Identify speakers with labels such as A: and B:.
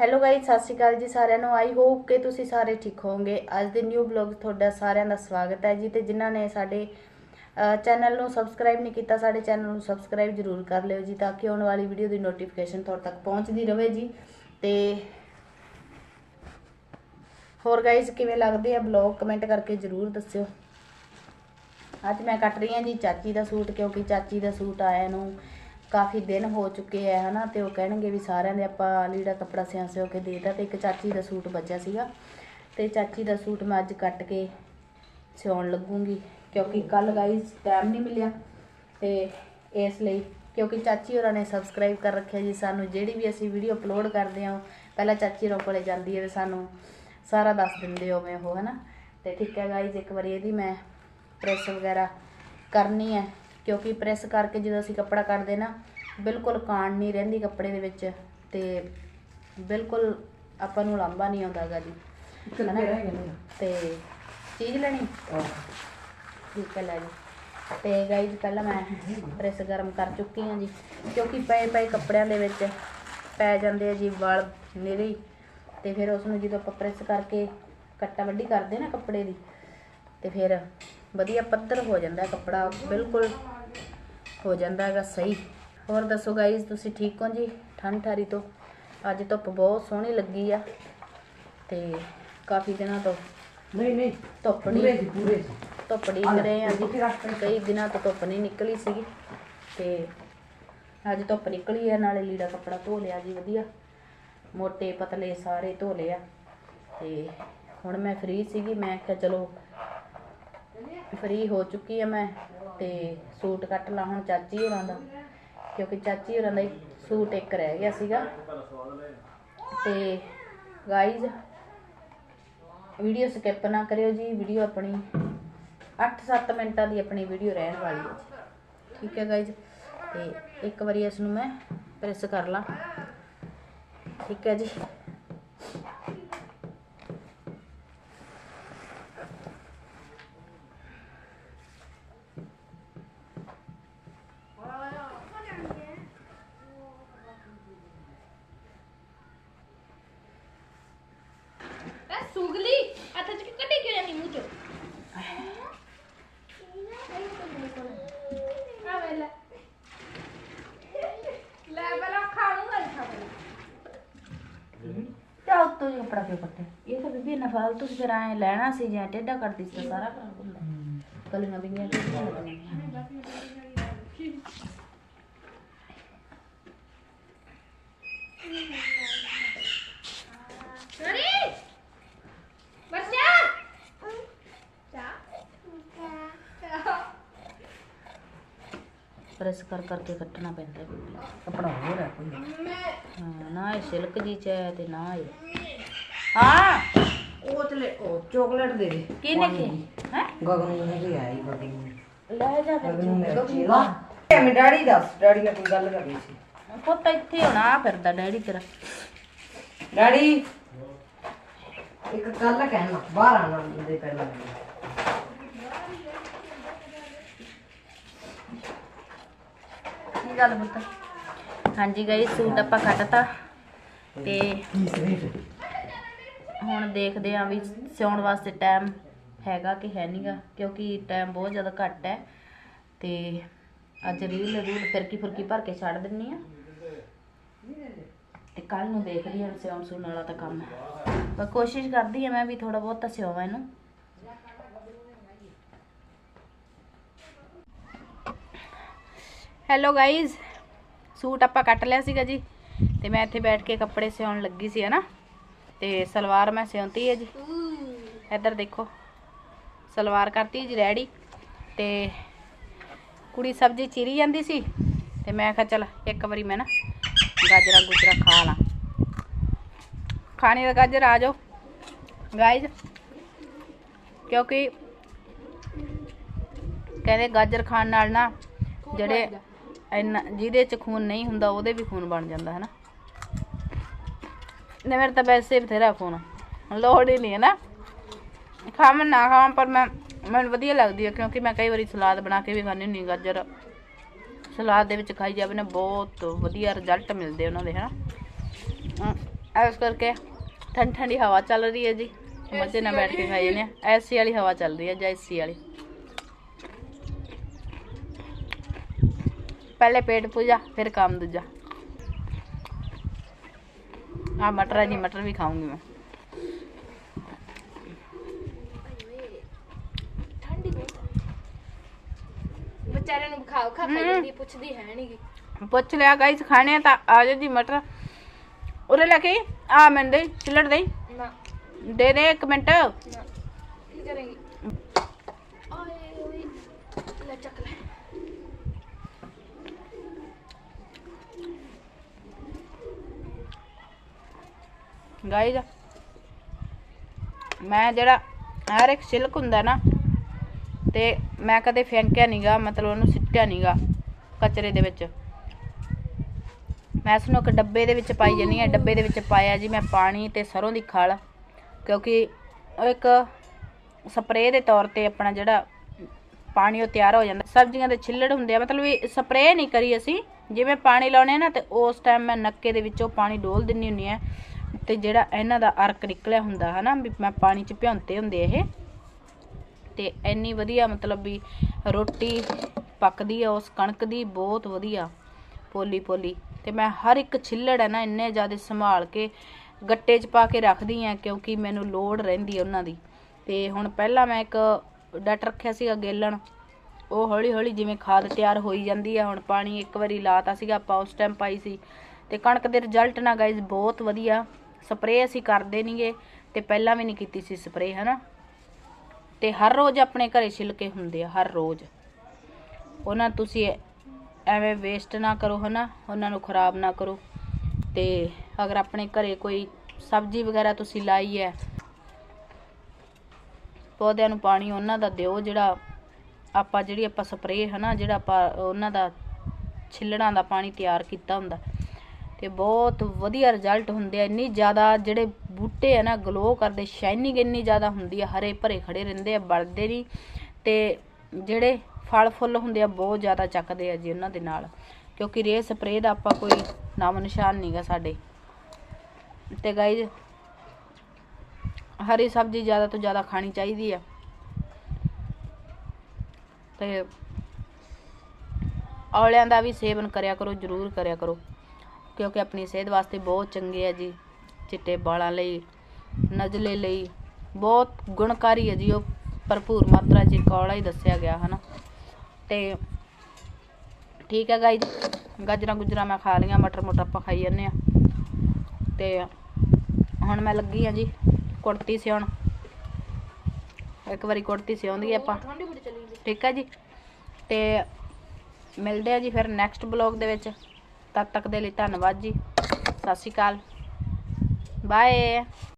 A: Hello guys ਸਤਿ ਸ਼੍ਰੀ ਅਕਾਲ ਜੀ ਸਾਰਿਆਂ ਨੂੰ। ਆਈ ਹੋਪ ਕਿ ਤੁਸੀਂ ਸਾਰੇ ਠੀਕ ਹੋਵੋਗੇ। ਅੱਜ ਦੇ ਨਿਊ ਬਲੌਗ ਤੁਹਾਡਾ ਸਾਰਿਆਂ ਦਾ ਸਵਾਗਤ ਹੈ ਜੀ ਤੇ ਜਿਨ੍ਹਾਂ ਨੇ ਸਾਡੇ ਚੈਨਲ ਨੂੰ ਸਬਸਕ੍ਰਾਈਬ ਨਹੀਂ ਕੀਤਾ, ਸਾਡੇ ਚੈਨਲ ਨੂੰ ਸਬਸਕ੍ਰਾਈਬ ਜਰੂਰ ਕਰ ਲਿਓ ਜੀ ਤਾਂ ਕਿ ਆਉਣ ਵਾਲੀ ਵੀਡੀਓ ਦੀ ਨੋਟੀਫਿਕੇਸ਼ਨ ਤੁਹਾਡੇ ਤੱਕ ਪਹੁੰਚਦੀ ਰਹੇ ਜੀ। ਤੇ ਹੋਰ ਗਾਇਸ ਕਿਵੇਂ ਲੱਗਦੇ ਆ ਬਲੌਗ ਕਮੈਂਟ ਕਰਕੇ ਜਰੂਰ ਦੱਸਿਓ। ਅੱਜ ਮੈਂ ਕੱਟ ਰਹੀ ਹਾਂ ਜੀ ਚਾਚੀ ਦਾ ਸੂਟ, ਕਿਉਂਕਿ ਚਾਚੀ ਦਾ ਸੂਟ ਆਇਆ ਨੂੰ। ਕਾਫੀ ਦਿਨ ਹੋ ਚੁੱਕੇ ਆ ਹਨਾ, ਤੇ ਉਹ ਕਹਿਣਗੇ ਵੀ ਸਾਰਿਆਂ ਦੇ ਆਪਾਂ ਲੀੜਾ ਕੱਪੜਾ ਸਿਆਂ ਸਿਓ ਕੇ ਦੇਤਾ ਤੇ ਇੱਕ ਚਾਚੀ ਦਾ ਸੂਟ ਬਚਿਆ ਸੀਗਾ। ਤੇ ਚਾਚੀ ਦਾ ਸੂਟ ਮੈਂ ਅੱਜ ਕੱਟ ਕੇ ਸਿਉਣ ਲੱਗੂੰਗੀ, ਕਿਉਂਕਿ ਕੱਲ ਗਾਈਜ਼ ਟਾਈਮ ਨਹੀਂ ਮਿਲਿਆ ਤੇ ਇਸ ਲਈ, ਕਿਉਂਕਿ ਚਾਚੀ ਹੋਰਾਂ ਨੇ ਸਬਸਕ੍ਰਾਈਬ ਕਰ ਰੱਖਿਆ ਜੀ ਸਾਨੂੰ, ਜਿਹੜੀ ਵੀ ਅਸੀਂ ਵੀਡੀਓ ਅਪਲੋਡ ਕਰਦੇ ਹਾਂ, ਪਹਿਲਾਂ ਚਾਚੀ ਹੋਰਾਂ ਕੋਲੇ ਜਾਂਦੀ ਹੈ ਤੇ ਸਾਨੂੰ ਸਾਰਾ ਦੱਸ ਦਿੰਦੇ ਹੋਵੇਂ ਉਹ, ਹਨਾ। ਤੇ ਠੀਕ ਹੈ ਗਾਈਸ ਇੱਕ ਵਾਰੀ ਇਹਦੀ ਮੈਂ ਪ੍ਰੈਸ ਵਗੈਰਾ ਕਰਨੀ ਹੈ। ਕਿਉਂਕਿ ਪ੍ਰੈਸ ਕਰਕੇ ਜਦੋਂ ਅਸੀਂ ਕੱਪੜਾ ਕੱਢਦੇ ਨਾ ਬਿਲਕੁਲ ਕਾਣ ਨਹੀਂ ਰਹਿੰਦੀ ਕੱਪੜੇ ਦੇ ਵਿੱਚ ਤੇ ਬਿਲਕੁਲ ਆਪਾਂ ਨੂੰ ਲਾਂਬਾ ਨਹੀਂ ਆਉਂਦਾਗਾ ਜੀ। ਹਨਾ? ਤੇ ਚੀਜ਼ ਲੈਣੀ? ਠੀਕ ਹੈ ਲੈ ਜੀ। ਤੇ ਗਾਈਜ਼ ਪਹਿਲਾਂ ਮੈਂ ਪ੍ਰੈਸ ਗਰਮ ਕਰ ਚੁੱਕੀ ਹਾਂ ਜੀ। ਕਿਉਂਕਿ ਪਏ ਪਏ ਕੱਪੜਿਆਂ ਦੇ ਵਿੱਚ ਪੈ ਜਾਂਦੇ ਆ ਜੀ ਵਲ ਨਿਰੀ ਤੇ ਫਿਰ ਉਸ ਨੂੰ ਜਦੋਂ ਆਪਾਂ ਪ੍ਰੈਸ ਕਰਕੇ ਕੱਟਾ ਵੱਡੀ ਕਰਦੇ ਨਾ ਕੱਪੜੇ ਦੀ ਤੇ ਫਿਰ ਵਧੀਆ ਪੱਧਰ ਹੋ ਜਾਂਦਾ ਕੱਪੜਾ ਬਿਲਕੁਲ ਹੋ ਜਾਂਦਾ ਹੈਗਾ ਸਹੀ। ਹੋਰ ਦੱਸੋ ਗਾਈਜ਼ ਤੁਸੀਂ ਠੀਕ ਹੋ ਜੀ? ਠੰਡ ਠਾਰੀ ਤੋਂ। ਅੱਜ ਧੁੱਪ ਬਹੁਤ ਸੋਹਣੀ ਲੱਗੀ ਆ ਤੇ ਕਾਫੀ ਦਿਨਾਂ ਤੋਂ
B: ਨਹੀਂ ਨਹੀਂ।
A: ਧੁੱਪ ਨਹੀਂ
B: ਪੂਰੇ
A: ਧੁੱਪ ਡੀਕ ਰਹੇ ਆ ਜੀ। ਕਈ ਦਿਨਾਂ ਤੋਂ ਧੁੱਪ ਨਹੀਂ ਨਿਕਲੀ ਸੀਗੀ ਤੇ ਅੱਜ ਧੁੱਪ ਨਿਕਲੀ ਆ ਨਾਲੇ ਲੀੜਾ ਕੱਪੜਾ ਧੋ ਲਿਆ ਜੀ ਵਧੀਆ। ਮੋਟੇ ਪਤਲੇ ਸਾਰੇ ਧੋ ਲਿਆ ਤੇ ਹੁਣ ਮੈਂ ਫ੍ਰੀ ਸੀਗੀ ਮੈਂ ਕਿਹਾ ਚਲੋ ਫ੍ਰੀ ਹੋ ਚੁੱਕੀ ਆ ਮੈਂ। ਤੇ ਸੂਟ ਕੱਟ ਲਾ, ਹੁਣ ਚਾਚੀ ਹੋਰਾਂ ਦਾ, ਕਿਉਂਕਿ ਚਾਚੀ ਹੋਰਾਂ ਦਾ ਇੱਕ ਸੂਟ ਇੱਕ ਰਹਿ ਗਿਆ ਸੀਗਾ। ਤੇ ਗਾਈਜ਼ ਵੀਡੀਓ ਸਕਿਪ ਨਾ ਕਰਿਓ ਜੀ ਵੀਡੀਓ ਆਪਣੀ 8-7 ਮਿੰਟਾਂ ਦੀ ਆਪਣੀ ਵੀਡੀਓ ਰਹਿਣ ਵਾਲੀ ਹੈ ਜੀ। ਠੀਕ ਹੈ ਗਾਈਜ਼ ਤੇ ਇੱਕ ਵਾਰੀ ਇਸ ਨੂੰ ਮੈਂ ਪ੍ਰੈਸ ਕਰ ਲਾਂ। ਠੀਕ ਹੈ ਜੀ?
C: ਮੈਂ ਸੁਗਲੀ ਅੱਥਾ ਚ ਕੱਢੀ ਕਿਉਂ ਜਾਂਦੀ ਮੂੰਹ ਚੋਂ? ਆ ਵੇ ਲੈ। ਲੈ ਬਲਾ ਖਾਣੂਗਾ ਨਹੀਂ ਖਾਣਾ
A: ਤਾਂ ਉੱਤੋਂ ਜੀ ਕੱਪੜਾ ਕਿਉਂ ਕੱਟਿਆ? ਇਹ ਤਾਂ ਬੀਬੀ ਨਾ ਫਾਲਤੂ ਸੀ ਫਿਰ ਐ ਲੈਣਾ ਸੀ ਜਾਂ ਟੇਢਾ ਕਰਦੀ ਸੀ ਸਾਰਾ ਖਰਾਬ ਹੁੰਦਾ। ਕਲੀਆਂ ਟੇਢੀਆਂ ਲੱਗਣੀਆਂ
C: ਨਰੀ ਬੱਚਾ ਚਾ
A: ਪ੍ਰੈਸ ਕਰ ਕਰਕੇ ਕੱਟਣਾ ਪੈਂਦਾ ਬੀਬੀ
B: ਕੱਪੜਾ ਹੋਰ ਹੈ ਕੋਈ?
A: ਹਾਂ ਨਾ ਇਹ ਸਿਲਕ ਜੀ ਚ ਹੈ ਤੇ ਨਾ ਇਹ। ਹਾਂ
B: ਉਹ ਚਲੇ ਉਹ ਚਾਕਲੇਟ ਦੇ ਦੇ।
A: ਕਿਹਨੇ ਕੀ? ਹੈ?
B: ਗਗਨ ਨੂੰ ਵੀ ਆਈ ਗਗਨ ਨੂੰ।
A: ਲੈ ਜਾ
B: ਗਗਨ ਨੂੰ ਮੇਰੇ ਚੀਲਾ ਮੈਂ ਡੈਡੀ ਦੱਸ ਡੈਡੀ ਨਾਲ ਕੋਈ ਗੱਲ ਕਰਨੀ ਸੀ।
A: ਪੁੱਤ ਇੱਥੇ ਹੋਣਾ ਫਿਰਦਾ ਡੈਡੀ ਤੇਰਾ।
B: ਡੈਡੀ ਇੱਕ ਗੱਲ ਕਹਿਣਾ ਬਾਹਰ ਆਣਾ ਦੇ ਪਹਿਲਾਂ।
A: ਗੱਲ ਪੁੱਤ। ਹਾਂਜੀ ਗਈ ਸੂਟ ਆਪਾਂ ਕੱਟਤਾ ਤੇ ਹੁਣ ਦੇਖਦੇ ਆਂ ਵੀ ਸਿਉਣ ਵਾਸਤੇ ਟਾਈਮ ਹੈਗਾ ਕਿ ਹੈ ਨਹੀਂਗਾ ਕਿਉਂਕਿ ਟਾਈਮ ਬਹੁਤ ਜ਼ਿਆਦਾ ਘੱਟ ਹੈ ਤੇ ਅੱਜ ਰੀਲ ਰੂਲ ਫਿਰਕੀ ਫੁਰਕੀ ਭਰ ਕੇ ਛੱਡ ਦਿੰਨੀ ਆ। ਤੇ ਕੱਲ ਨੂੰ ਦੇਖਦੀ ਹਾਂ ਸਿਉਣ ਸੂਣ ਵਾਲਾ ਤਾਂ ਕੰਮ ਪਰ ਕੋਸ਼ਿਸ਼ ਕਰਦੀ ਆ ਮੈਂ ਵੀ ਥੋੜਾ ਬਹੁਤ ਤਾਂ ਸਿਉਵਾਂ ਇਹਨੂੰ। ਹੈਲੋ ਗਾਈਜ਼ ਸੂਟ ਆਪਾਂ ਕੱਟ ਲਿਆ ਸੀਗਾ ਜੀ ਤੇ ਮੈਂ ਇੱਥੇ ਬੈਠ ਕੇ ਕੱਪੜੇ ਸਿਉਣ ਲੱਗੀ ਸੀ, ਹਨਾ? ਤੇ ਸਲਵਾਰ ਮੈਂ ਸਿਉਂਤੀ ਹੈ ਜੀ। ਇੱਧਰ ਦੇਖੋ, ਸਲਵਾਰ ਕਰਤੀ ਜੀ ਰੈਡੀ ਤੇ ਕੁੜੀ ਸਬਜ਼ੀ ਚੀਰੀ ਜਾਂਦੀ ਸੀ ਤੇ ਮੈਂ ਕਿਹਾ ਚਲ ਇੱਕ ਵਾਰੀ ਮੈਂ ਨਾ ਗਾਜਰਾਂ ਗੁਜਰਾ ਖਾ ਲਾਂ। ਖਾਣੇ ਦਾ ਗਾਜਰ ਆ ਜਾਓ। ਗਾਇਜ਼ ਕਿਉਂਕਿ ਕਹਿੰਦੇ ਗਾਜਰ ਖਾਣ ਨਾਲ ਨਾ ਜਿਹੜੇ ਇੰਨਾ ਜਿਹਦੇ ਚ ਖੂਨ ਨਹੀਂ ਹੁੰਦਾ ਉਹਦੇ ਵੀ ਖੂਨ ਬਣ ਜਾਂਦਾ ਹੈ ਨਾ ਨੇ ਮੇਰੇ ਤਾਂ ਵੈਸੇ ਬਥੇਰਾ ਖੂਨ ਲੋੜ ਹੀ ਨਹੀਂ ਹੈ ਨਾ। ਖਾਵਾਂ ਨਾ ਖਾਵਾਂ ਪਰ ਮੈਂ ਮੈਨੂੰ ਵਧੀਆ ਲੱਗਦੀ ਹੈ ਕਿਉਂਕਿ ਮੈਂ ਕਈ ਵਾਰੀ ਸਲਾਦ ਬਣਾ ਕੇ ਵੀ ਖਾਂਦੀ ਹੁੰਦੀ ਗਾਜਰ। ਸਲਾਦ ਦੇ ਵਿੱਚ ਖਾਈ ਜਾਵੇ ਨਾ ਬਹੁਤ ਵਧੀਆ ਰਿਜ਼ਲਟ ਮਿਲਦੇ ਉਹਨਾਂ ਦੇ ਹਨਾ? ਅਮ, ਇਸ ਕਰਕੇ ਠੰਡੀ ਠੰਡੀ ਹਵਾ ਚੱਲ ਰਹੀ ਹੈ ਜੀ। ਮਜ਼ੇ ਨਾਲ ਬੈਠ ਕੇ ਖਾਈ ਜਾਂਦੇ ਆ। ਐਸੀ ਵਾਲੀ ਹਵਾ ਚੱਲ ਰਹੀ ਹੈ ਜਾਂ ਏਸੀ ਵਾਲੀ। ਪਹਿਲੇ ਪੇਟ ਪੂਜਾ ਫਿਰ ਕੰਮ ਦੂਜਾ। ਆ ਮਟਰ ਹੈ ਜੀ ਮਟਰ ਵੀ ਖਾਊਂਗੀ ਮੈਂ।
C: ਵਿਚਾਰਿਆਂ ਨੂੰ ਖਾਓ ਖਾ ਖਾਈ ਜਾਂਦੀ ਪੁੱਛਦੀ ਹੈ ਨਹੀਂ ਗੀ।
A: ਪੁੱਛ ਲਿਆ ਗਾਈਸ ਖਾਣੇ ਆ ਤਾਂ ਆ ਜਾਓ ਜੀ ਮਟਰ। ਉਰੇ ਲੈ ਕੇ ਆ ਮੈਂ ਦੇ ਚਿਲੜ ਦੇ।
C: ਨਾ।
A: ਦੇ ਦੇ ਇੱਕ ਮਿੰਟ।
C: ਨਾ। ਕੀ ਕਰੇਂਗੀ ਓਏ ਓਏ ਲੈ ਚੱਕ ਲੈ
A: ਗਾਈਸ ਮੈਂ ਜਿਹੜਾ ਹਰ ਇੱਕ ਛਿਲਕ ਹੁੰਦਾ ਨਾ, ਤੇ ਮੈਂ ਕਦੇ ਫੈਂਕਿਆ ਨਹੀਂਗਾ ਮਤਲਬ ਉਹਨੂੰ ਸਿੱਟਿਆ ਨਹੀਂਗਾ ਕਚਰੇ ਦੇ ਵਿੱਚ। ਮੈਂ ਇਸ ਨੂੰ ਇੱਕ ਡੱਬੇ ਦੇ ਵਿੱਚ ਪਾਈ ਜਾਨੀ ਆ ਡੱਬੇ ਦੇ ਵਿੱਚ ਪਾਇਆ ਜੀ ਮੈਂ ਪਾਣੀ ਤੇ ਸਰੋਂ ਦੀ ਖਲ, ਕਿਉਂਕਿ ਉਹ ਇੱਕ ਸਪਰੇਅ ਦੇ ਤੌਰ ਤੇ ਆਪਣਾ ਜਿਹੜਾ ਪਾਣੀ ਉਹ ਤਿਆਰ ਹੋ ਜਾਂਦਾ। ਸਬਜ਼ੀਆਂ ਦੇ ਛਿੱਲੜ ਹੁੰਦੇ ਆ, ਮਤਲਬ ਵੀ ਸਪਰੇਅ ਨਹੀਂ ਕਰੀ ਅਸੀਂ, ਜਿਵੇਂ ਪਾਣੀ ਲਾਉਣੇ ਨਾ, ਤੇ ਉਸ ਟਾਈਮ ਮੈਂ ਨੱਕੇ ਦੇ ਵਿੱਚੋਂ ਪਾਣੀ ਡੋਲ ਦਿੰਨੀ ਹੁੰਨੀ ਆ ਤੇ ਜਿਹੜਾ ਇਹਨਾਂ ਦਾ ਅਰਕ ਨਿਕਲਿਆ ਹੁੰਦਾ ਹਨਾ, ਵੀ ਮੈਂ ਪਾਣੀ 'ਚ ਭਿਉਂਤੇ ਹੁੰਦੇ ਇਹ। ਤੇ ਇੰਨੀ ਵਧੀਆ ਮਤਲਬ ਵੀ ਰੋਟੀ ਪੱਕਦੀ ਆ, ਉਸ ਕਣਕ ਦੀ ਬਹੁਤ ਵਧੀਆ ਪੋਲੀ ਪੋਲੀ ਤੇ ਮੈਂ ਹਰ ਇੱਕ ਛਿੱਲੜ ਹੈ ਨਾ, ਇੰਨੇ ਜ਼ਿਆਦਾ ਸੰਭਾਲ ਕੇ ਗੱਟੇ 'ਚ ਪਾ ਕੇ ਰੱਖਦੀ ਆ, ਕਿਉਂਕਿ ਮੈਨੂੰ ਲੋੜ ਰਹਿੰਦੀ ਉਹਨਾਂ ਦੀ। ਤੇ ਹੁਣ ਪਹਿਲਾਂ ਮੈਂ ਇੱਕ ਡੱਟ ਰੱਖਿਆ ਸੀਗਾ ਗੇਲਣ। ਉਹ ਹੌਲੀ ਹੌਲੀ ਜਿਵੇਂ ਖਾਦ ਤਿਆਰ ਹੋਈ ਜਾਂਦੀ ਆ, ਹੁਣ ਪਾਣੀ ਇੱਕ ਵਾਰੀ ਲਾਤਾ ਸੀਗਾ, ਆਪਾਂ ਉਸ ਟਾਈਮ ਪਾਈ ਸੀ। ਤੇ ਕਣਕ ਦੇ ਰਿਜ਼ਲਟ ਨਾ ਗਾਇਜ਼ ਬਹੁਤ ਵਧੀਆ। ਸਪਰੇਅ ਅਸੀਂ ਕਰਦੇ ਨਹੀਂਗੇ ਤੇ ਪਹਿਲਾਂ ਵੀ ਨਹੀਂ ਕੀਤੀ ਸੀ ਸਪਰੇਅ ਹਨਾ? ਤੇ ਹਰ ਰੋਜ਼ ਆਪਣੇ ਘਰੇ ਛਿਲਕੇ ਹੁੰਦੇ ਆ, ਹਰ ਰੋਜ਼। ਉਹਨਾਂ ਤੁਸੀਂ ਐਵੇਂ ਵੇਸਟ ਨਾ ਕਰੋ, ਹਨਾ? ਉਹਨਾਂ ਨੂੰ ਖਰਾਬ ਨਾ ਕਰੋ। ਤੇ ਅਗਰ ਆਪਣੇ ਘਰੇ ਕੋਈ ਸਬਜ਼ੀ ਵਗੈਰਾ ਤੁਸੀਂ ਲਾਈ ਹੈ, ਪੌਦਿਆਂ ਨੂੰ ਪਾਣੀ ਉਹਨਾਂ ਦਾ ਦਿਓ, ਜਿਹੜਾ ਆਪਾਂ ਜਿਹੜੀ ਆਪਾਂ ਸਪਰੇਅ ਹਨਾ? ਜਿਹੜਾ ਆਪਾਂ ਉਹਨਾਂ ਦਾ ਛਿੱਲੜਾਂ ਦਾ ਪਾਣੀ ਤਿਆਰ ਕੀਤਾ ਹੁੰਦਾ। ਤੇ ਬਹੁਤ ਵਧੀਆ ਰਿਜ਼ਲਟ ਹੁੰਦੇ ਆ। ਇੰਨੀ ਜ਼ਿਆਦਾ ਜਿਹੜੇ ਬੂਟੇ ਆ ਨਾ ਗਲੋ ਕਰਦੇ ਸ਼ਾਈਨਿੰਗ ਇੰਨੀ ਜ਼ਿਆਦਾ ਹੁੰਦੀ ਆ, ਹਰੇ ਭਰੇ ਖੜੇ ਰਹਿੰਦੇ ਆ, ਬਲਦੇ ਨਹੀਂ ਤੇ ਜਿਹੜੇ ਫਲ ਫੁੱਲ ਹੁੰਦੇ ਆ, ਬਹੁਤ ਜ਼ਿਆਦਾ ਚੱਕਦੇ ਆ ਜੀ ਉਹਨਾਂ ਦੇ ਨਾਲ। ਕਿਉਂਕਿ ਰੇ ਸਪਰੇਅ ਦਾ ਆਪਾਂ ਕੋਈ ਨਾਮ ਨਿਸ਼ਾਨ ਨਹੀਂਗਾ ਸਾਡੇ। ਤੇ ਗਾਈਜ਼ ਹਰੀ ਸਬਜ਼ੀ ਜ਼ਿਆਦਾ ਤੋਂ ਜ਼ਿਆਦਾ ਖਾਣੀ ਚਾਹੀਦੀ ਆ। ਤੇ ਔਲਿਆਂ ਦਾ ਵੀ ਸੇਵਨ ਕਰਿਆ ਕਰੋ, ਜ਼ਰੂਰ ਕਰਿਆ ਕਰੋ। ਕਿਉਂਕਿ ਆਪਣੀ ਸਿਹਤ ਵਾਸਤੇ ਬਹੁਤ ਚੰਗੇ ਆ ਜੀ ਚਿੱਟੇ ਵਾਲਾਂ ਲਈ ਨਜ਼ਲੇ ਲਈ ਬਹੁਤ ਗੁਣਕਾਰੀ ਹੈ ਜੀ ਉਹ ਭਰਪੂਰ ਮਾਤਰਾ 'ਚ ਕੌਲਾ ਹੀ ਦੱਸਿਆ ਗਿਆ ਹਨਾ। ਤੇ ਠੀਕ ਹੈ ਗਾਈਜ਼ ਗਾਜਰਾਂ ਗੁਜਰਾਂ ਮੈਂ ਖਾ ਲਈਆਂ ਮਟਰ ਮੁਟਰ ਆਪਾਂ ਖਾਈ ਜਾਂਦੇ ਆ। ਤੇ ਹੁਣ ਮੈਂ ਲੱਗੀ ਆ ਜੀ ਕੁੜਤੀ ਸਿਉਣ। ਇੱਕ ਵਾਰੀ ਕੁੜਤੀ ਸਿਉਂਦੀ ਆਪਾਂ।
C: ਗਈ
A: ਠੀਕ ਹੈ ਜੀ। ਤੇ ਮਿਲਦੇ ਆ ਜੀ ਫਿਰ ਨੈਕਸਟ ਬਲੌਗ ਦੇ ਵਿੱਚ। ਤਦ ਤੱਕ ਦੇ ਲਈ ਧੰਨਵਾਦ ਜੀ। ਸਤਿ ਸ਼੍ਰੀ ਅਕਾਲ। ਬਾਏ